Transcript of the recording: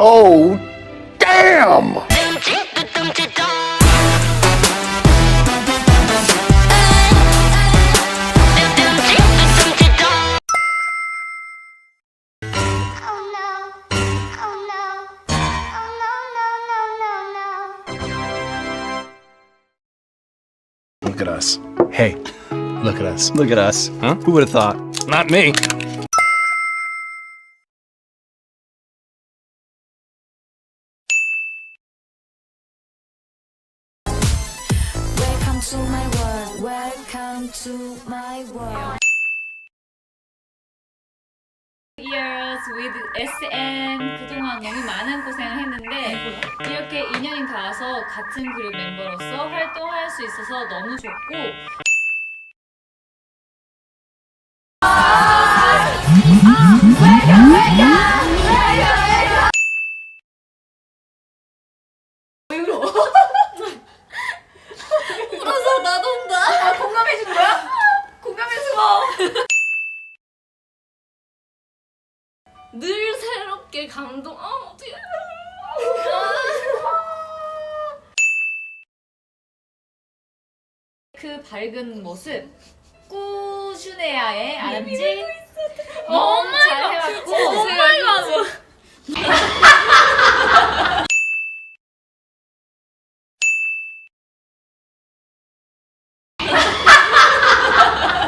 Oh, damn! Oh no. Oh no. Oh no, no, no, no, no. Look at us. Hey, look at us. Look at us. Huh? Who would have thought? Not me. To my world. Welcome to my world. years with SM 그동안 너무 많은 고생을 했는데 이렇게 2년이 닿아서 같은 그룹 멤버로서 활동할 수 있어서 너무 좋고 늘 새롭게 감동. 아 어떻게? 그 밝은 모습 꾸준해야 해. 알았지? 너무